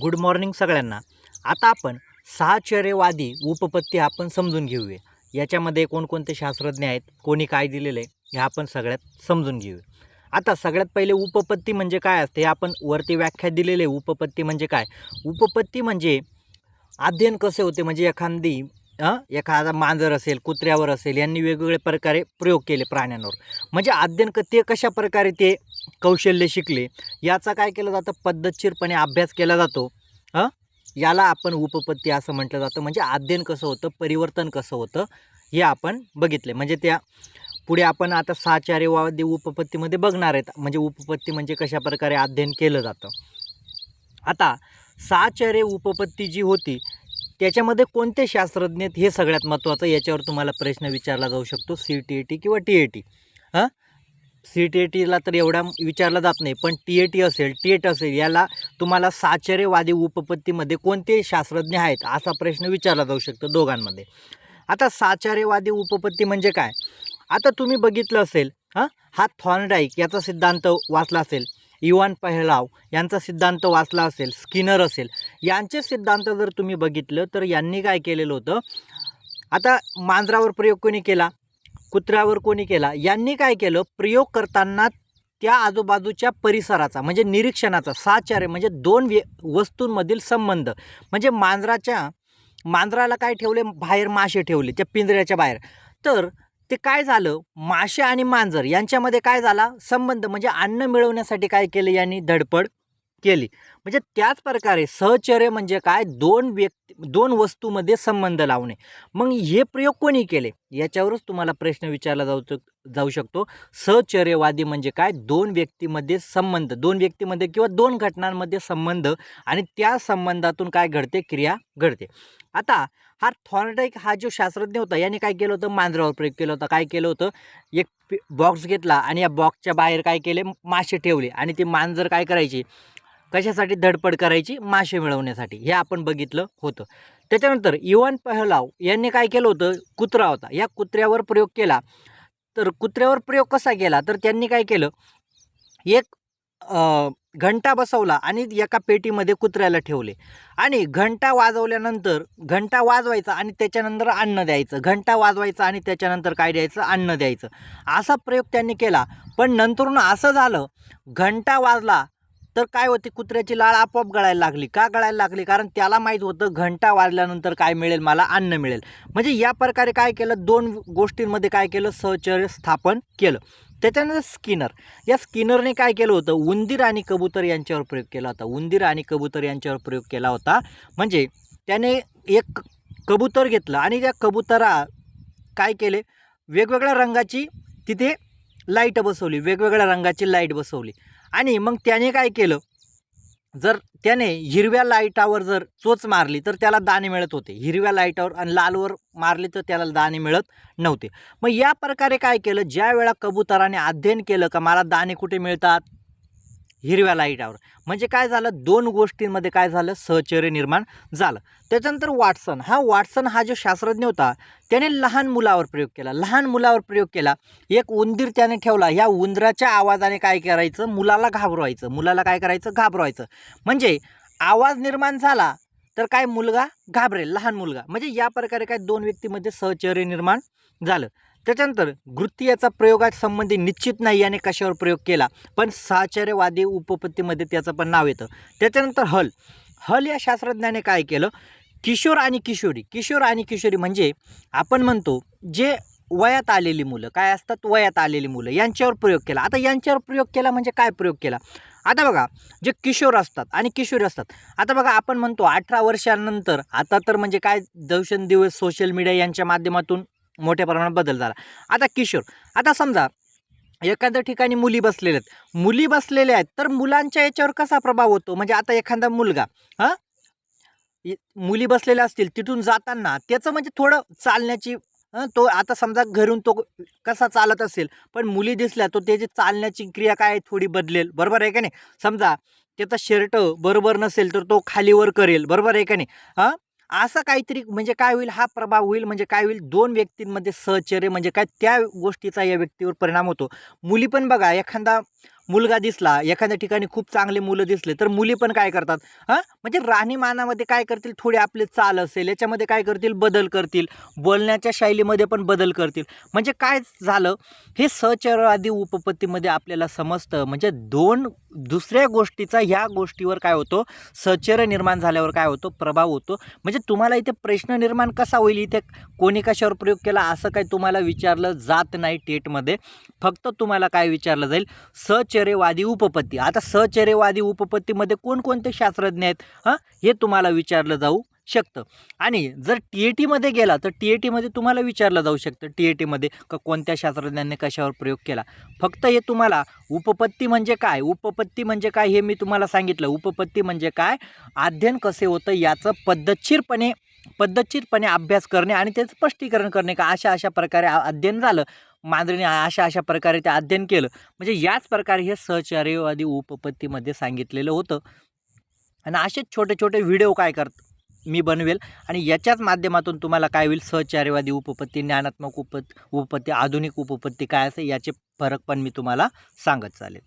Good morning सगळ्यांना. आता आपण सहाचर्यवादी उपपत्ती आपण समजून घेऊया. याच्यामध्ये कोणकोणते शास्त्रज्ञ आहेत कोणी काय दिलेलं आहे हे आपण सगळ्यात समजून घेऊया. आता सगळ्यात पहिले उपपत्ती म्हणजे काय असते? हे आपण वरती व्याख्या दिलेले आहे. उपपत्ती म्हणजे काय? उपपत्ती म्हणजे अध्ययन कसे होते? म्हणजे एखादी एखादा मांजर असेल कुत्र्यावर असेल यांनी वेगवेगळ्या प्रकारे प्रयोग केले प्राण्यांवर. म्हणजे अध्ययन क ते कशा प्रकारे ते कौशल्य शिकले? याचा काय केलं जातं? पद्धतशीरपणे अभ्यास केला जातो. हां? याला आपण उपपत्ती असं म्हटलं जातं. म्हणजे अध्ययन कसं होतं? परिवर्तन कसं होतं? हे आपण बघितले. म्हणजे त्या पुढे आपण आता सहाचार्यवादी उपपत्तीमध्ये बघणार आहेत. म्हणजे उपपत्ती म्हणजे कशा प्रकारे अध्ययन केलं जातं. आता साचार्य उपपत्ती जी होती त्याच्यामध्ये कोणते शास्त्रज्ञ आहेत हे सगळ्यात महत्त्वाचं याच्यावर तुम्हाला प्रश्न विचारला जाऊ शकतो. सी टी ए टी किंवा टी ए टी हां? सी टी ए टीला तर एवढा विचारला जात नाही पण टी ए टी असेल टी एट असेल याला तुम्हाला साचर्यवादी उपपत्तीमध्ये कोणते शास्त्रज्ञ आहेत असा प्रश्न विचारला जाऊ शकतो दोघांमध्ये. आता साचार्यवादी उपपत्ती म्हणजे काय? आता तुम्ही बघितलं असेल हां? हा थॉर्नडाईक याचा सिद्धांत वाचला असेल इवान पहलाव यांचा सिद्धांत वाचला असेल स्किनर असेल. यांचे सिद्धांत जर तुम्ही बघितलं तर यांनी काय केलेलं होतं? आता मांजरावर प्रयोग कोणी केला? कुत्र्यावर कोणी केला? यांनी काय केलं? प्रयोग करताना त्या आजूबाजूच्या परिसराचा म्हणजे निरीक्षणाचा साचार्य म्हणजे दोन व्य वस्तूंमधील संबंध. म्हणजे मांजराच्या मांजराला काय ठेवले? बाहेर मासे ठेवले त्या पिंजऱ्याच्या बाहेर. तर ते काय झालं? मासे आणि मांजर यांच्यामध्ये काय झाला? संबंध म्हणजे अन्न मिळवण्यासाठी काय केलं यांनी? धडपड. केली. म्हणजे त्याच प्रकारे सहचर्य म्हणजे काय? दोन व्यक्ती दोन वस्तूमध्ये संबंध लावणे. मग हे प्रयोग कोणी केले? याच्यावरच तुम्हाला प्रश्न विचारला जाऊ जाऊ शकतो. सहचर्यवादी म्हणजे काय? दोन व्यक्तीमध्ये संबंध दोन व्यक्तीमध्ये किंवा दोन घटनांमध्ये संबंध आणि त्या संबंधातून काय घडते? क्रिया घडते. आता हा थॉर्नटाईक हा जो शास्त्रज्ञ होता याने काय केलं होतं? मांजरावर प्रयोग केला होता. काय केलं होतं? एक बॉक्स घेतला आणि या बॉक्सच्या बाहेर काय केले? मासे ठेवले आणि ती मांजर काय करायची? कशासाठी धडपड करायची? मासे मिळवण्यासाठी. हे आपण बघितलं होतं. त्याच्यानंतर इवान पहलाव यांनी काय केलं होतं? कुत्रा होता. या कुत्र्यावर प्रयोग केला. तर कुत्र्यावर प्रयोग कसा केला? तर त्यांनी काय केलं? एक घंटा बसवला आणि एका पेटीमध्ये कुत्र्याला ठेवले. आणि घंटा वाजवल्यानंतर घंटा वाजवायचा आणि त्याच्यानंतर अन्न द्यायचं. घंटा वाजवायचा आणि त्याच्यानंतर काय द्यायचं? अन्न द्यायचं. असा प्रयोग त्यांनी केला. पण नंतरून असं झालं घंटा वाजला तर काय होते कुत्र्याची लाळ आपोआप गळायला लागली. का गळायला लागली? कारण त्याला माहीत होतं घंटा वाजल्यानंतर काय मिळेल मला अन्न मिळेल. म्हणजे या प्रकारे काय केलं दोन गोष्टींमध्ये काय केलं सहचर्य स्थापन केलं. त्याच्यानंतर स्किनर. या स्किनरने काय केलं होतं उंदीर आणि कबूतर यांच्यावर प्रयोग केला होता. उंदीर आणि कबूतर यांच्यावर प्रयोग केला होता. म्हणजे त्याने एक कबूतर घेतलं आणि त्या कबुतरा काय केले वेगवेगळ्या रंगाची तिथे लाइट बसवली वेगवेगळ्या रंगाची लाइट बसवली. आणि मग त्याने काय केलं? जर त्याने हिरव्या लाईटावर जर चोच मारली तर त्याला दाणे मिळत होते. हिरव्या लाईटावर आणि लालवर मारली तर त्याला दाणे मिळत नव्हते. मग या प्रकारे काय केलं? ज्या वेळा कबुतराने अध्ययन केलं का मला दाणे कुठे मिळतात? हिरव्या लाईटावर. म्हणजे काय झालं? दोन गोष्टींमध्ये काय झालं? सहचर्य निर्माण झालं. त्याच्यानंतर वाटसन. हा वाटसन हा जो शास्त्रज्ञ होता त्याने लहान मुलावर प्रयोग केला. लहान मुलावर प्रयोग केला. एक उंदीर त्याने ठेवला. ह्या उंदराच्या आवाजाने काय करायचं? मुलाला घाबरवायचं. मुलाला काय करायचं? घाबरवायचं. म्हणजे आवाज निर्माण झाला तर काय मुलगा घाबरेल? लहान मुलगा. म्हणजे या प्रकारे काय दोन व्यक्तीमध्ये सहचर्य निर्माण झालं. त्याच्यानंतर वृत्ती याचा प्रयोगात संबंधी निश्चित नाही याने कशावर प्रयोग केला? पण साचार्यवादी उपपत्तीमध्ये त्याचं पण नाव येतं. त्याच्यानंतर हल. हल या शास्त्रज्ञाने काय केलं? किशोर आणि किशोरी. किशोर आणि किशोरी म्हणजे आपण म्हणतो जे वयात आलेली मुलं काय असतात? वयात आलेली मुलं. यांच्यावर प्रयोग केला. आता यांच्यावर प्रयोग केला म्हणजे काय प्रयोग केला? आता बघा जे किशोर असतात आणि किशोरी असतात. आता बघा आपण म्हणतो अठरा वर्षानंतर आता तर म्हणजे काय दिवसेंदिवस सोशल मीडिया यांच्या माध्यमातून? मोठ्या प्रमाणात बदल झाला. आता किशोर आता समजा एखाद्या ठिकाणी मुली बसलेल्या आहेत. मुली बसलेल्या आहेत तर मुलांच्या याच्यावर कसा प्रभाव होतो? म्हणजे आता एखादा मुलगा हां? मुली बसलेल्या असतील तिथून जाताना त्याचं म्हणजे थोडं चालण्याची तो आता समजा घरून तो कसा चालत असेल पण मुली दिसल्या तो त्याची चालण्याची क्रिया काय आहे, थोडी बदलेल. बरोबर आहे का नाही? समजा त्याचा शर्ट बरोबर नसेल तर तो खालीवर करेल. बरोबर आहे का नाही? हां? असं काहीतरी म्हणजे काय होईल हा प्रभाव होईल म्हणजे काय होईल दोन व्यक्तींमध्ये सहचर्य म्हणजे काय त्या गोष्टीचा या व्यक्तीवर परिणाम होतो. मुली पण बघा एखादा मुलगा दिसला एखाद्या ठिकाणी खूप चांगले मुलं दिसले तर मुली पण काय करतात? हां? म्हणजे राहणीमानामध्ये काय करतील? थोडी आपले चाल असेल याच्यामध्ये काय करतील? बदल करतील. बोलण्याच्या शैलीमध्ये पण बदल करतील. म्हणजे काय झालं? हे सहचरवादी उपपत्तीमध्ये आपल्याला समजतं म्हणजे दोन दुसऱ्या गोष्टीचा ह्या गोष्टीवर काय होतो? सचर निर्माण झाल्यावर काय होतो? प्रभाव होतो. म्हणजे तुम्हाला इथे प्रश्न निर्माण कसा होईल? इथे कोणी कशावर प्रयोग केला? असं काही तुम्हाला विचारलं जात नाही टेटमध्ये. फक्त तुम्हाला काय विचारलं जाईल? सचरेवादी उपपत्ती. आता सचरेवादी उपपत्तीमध्ये कोणकोणते शास्त्रज्ञ आहेत? हां? हे तुम्हाला विचारलं जाऊ. शकतं. आणि जर टी ए टीमध्ये गेला तर टी ए टीमध्ये तुम्हाला विचारलं जाऊ शकतं टी ए टीमध्ये का कोणत्या शास्त्रज्ञांनी कशावर प्रयोग केला. फक्त हे तुम्हाला उपपत्ती म्हणजे काय? उपपत्ती म्हणजे काय हे मी तुम्हाला सांगितलं. उपपत्ती म्हणजे काय? अध्ययन कसे होतं याचं पद्धतशीरपणे पद्धतशीरपणे अभ्यास करणे आणि त्याचं स्पष्टीकरण करणे का अशा अशा प्रकारे अध्ययन झालं. मांजरीने अशा अशा प्रकारे ते अध्ययन केलं. म्हणजे याच प्रकारे हे सहचार्यवादी उपपत्तीमध्ये सांगितलेलं होतं. आणि असेच छोटे छोटे व्हिडिओ काय करत मी बनवेल. आणि याच्याच माध्यमातून तुम्हाला काय होईल? सहचार्यवादी उपपत्ती ज्ञानात्मक उपत उपपत्ती आधुनिक उपपत्ती काय असेल याचे फरक पण मी तुम्हाला सांगत चालेल.